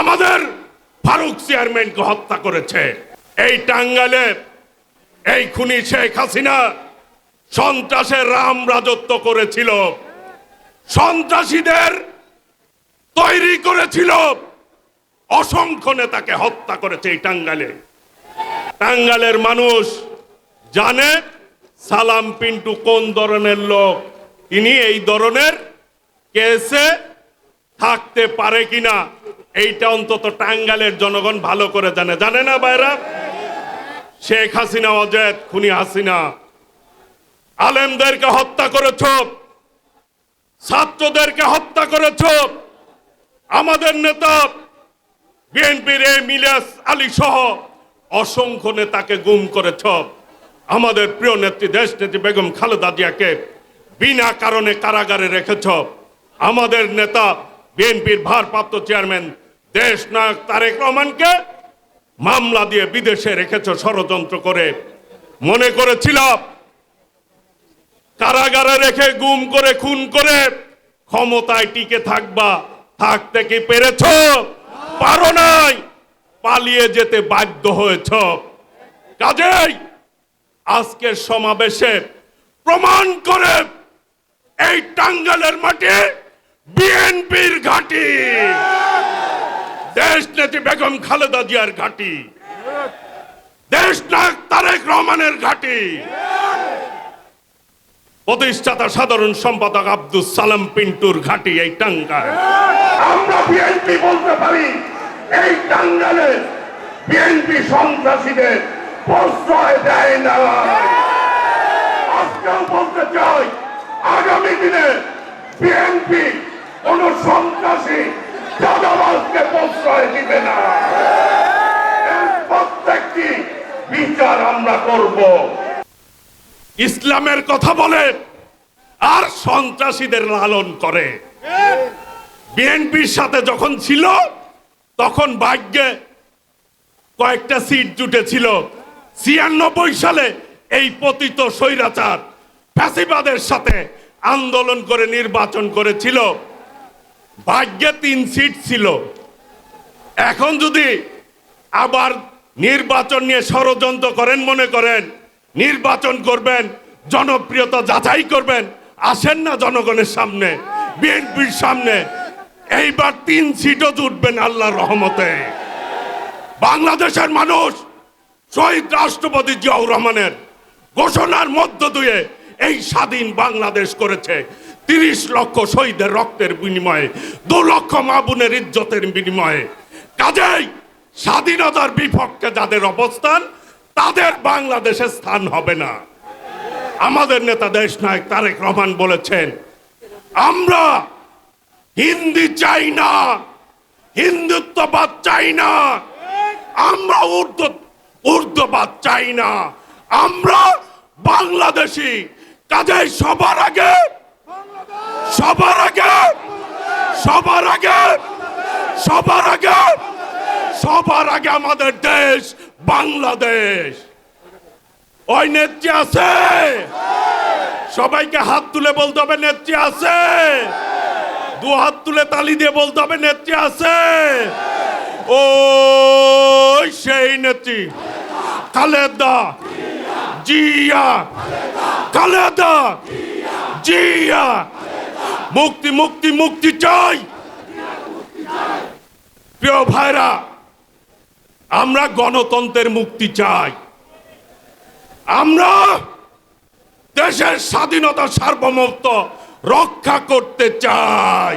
আমাদের ফারুক চেয়ারম্যানকে হত্যা করেছে। এই টাঙ্গালে এই খুনি শেখ হাসিনা সন্ত্রাসের রাম রাজত্ব করেছিল। সন্ত্রাসীদের তৈরি করেছিল। অসংখ্য নেতাকে হত্যা করেছে এই টাঙ্গালে টাঙ্গালের মানুষ জানে সালাম পিন্টু কোন ধরনের লোক। তিনি এই ধরনের কেসে থাকতে পারে কিনা। এইটা অন্তত টাঙ্গালের জনগণ ভালো করে জানে। জানে না বাইরা শেখ হাসিনা, অজেদ, খুনি হাসিনা, আলেমদেরকে হত্যা করেছ ছাত্রদেরকে হত্যা করেছ আমাদের নেতা বিএনপির এই মিলিয়াস আলী সহ অসংখ্য নেতাকে গুম করেছ আমাদের প্রিয় নেত্রী, দেশ নেত্রী বেগম খালেদা জিয়াকে বিনা কারণে কারাগারে রেখেছ আমাদের নেতা বিএনপির ভারপ্রাপ্ত চেয়ারম্যান দেশ নায়ক তারেক রহমানকে মামলা দিয়ে বিদেশে রেখেছ ষড়যন্ত্র করে। মনে করেছিল কারাগারে রেখে গুম করে, খুন করে ক্ষমতায় টিকে থাকবা, থাকতে কি পেরেছ? পারো নাই, পালিয়ে যেতে বাধ্য হয়েছ। কাজেই আজকের সমাবেশে প্রমাণ করে এই টাঙ্গালের মাটি বিএনপির ঘাঁটি। দেশ বেগম খালেদা জিয়ার ঘাঁটি। দেশ নায়ক তারেক রহমানের ঘাঁটি। প্রতিষ্ঠাতা সাধারণ সম্পাদক আব্দুল সালাম পিন্টুর ঘাঁটি এই টাঙ্গায় আমরা বিএনপি বলতে পারি, এই টাঙ্গালে বিএনপি সন্ত্রাসীদের প্রশ্রয় দেয় না। আজকেও বলতে চাই, আগামী দিনে বিএনপি কোন সন্ত্রাসী প্রশ্রয় দিবে না। প্রত্যেকটি বিচার আমরা করব। ইসলামের কথা বলে আর সন্ত্রাসীদের লালন করে। বিএনপির সাথে যখন ছিল, তখন ভাগ্যে কয়েকটা সিট জুটেছিল। ছিয়ানব্বই সালে এই পতিত স্বৈরাচার ফ্যাসিবাদের সাথে আন্দোলন করে নির্বাচন করেছিল। ভাগ্যে তিন সিট ছিল। এখন যদি আবার নির্বাচন নিয়ে ষড়যন্ত্র করেন মনে করেন, নির্বাচন করবেন, জনপ্রিয়তা যাচাই করবেন, আসেন না জনগণের সামনে, বিএনপির সামনে, এইবার তিন সিটও জুটবেন আল্লাহর রহমতে। বাংলাদেশের মানুষ শহীদ রাষ্ট্রপতি জিয়াউর রহমানের ঘোষণার মধ্য দিয়ে এই স্বাধীন বাংলাদেশ করেছে। তিরিশ লক্ষ শহীদের রক্তের বিনিময়ে, দু লক্ষ মা বোনের ইজ্জতের বিনিময়ে কাজেই স্বাধীনতার বিপক্ষে যাদের অবস্থান, তাদের বাংলাদেশে স্থান হবে না। আমাদের নেতা দেশ নায়ক তারেক রহমান বলেছেন, আমরা হিন্দি চাই না, হিন্দুত্ববাদ চাই না, আমরা উর্দু, উর্দুবাদ চাই না, আমরা বাংলাদেশি। কাজে সবার আগে সবার আগে সবার আগে সবার আগে সবার আগে আমাদের দেশ বাংলাদেশ। ওই নেত্রী আছে? সবাইকে হাত তুলে বলতে হবে, নেত্রী আছে? দু হাত তুলে তালি দিয়ে বলতে হবে, নেত্রী আছে? ও সেই নেত্রী। খালেদা। জিয়া। খালেদা। জিয়া। মুক্তি মুক্তি মুক্তি চাই। প্রিয় ভাইরা আমরা গণতন্ত্রের মুক্তি চাই। আমরা দেশের স্বাধীনতা সার্বভৌমত্ব রক্ষা করতে চাই।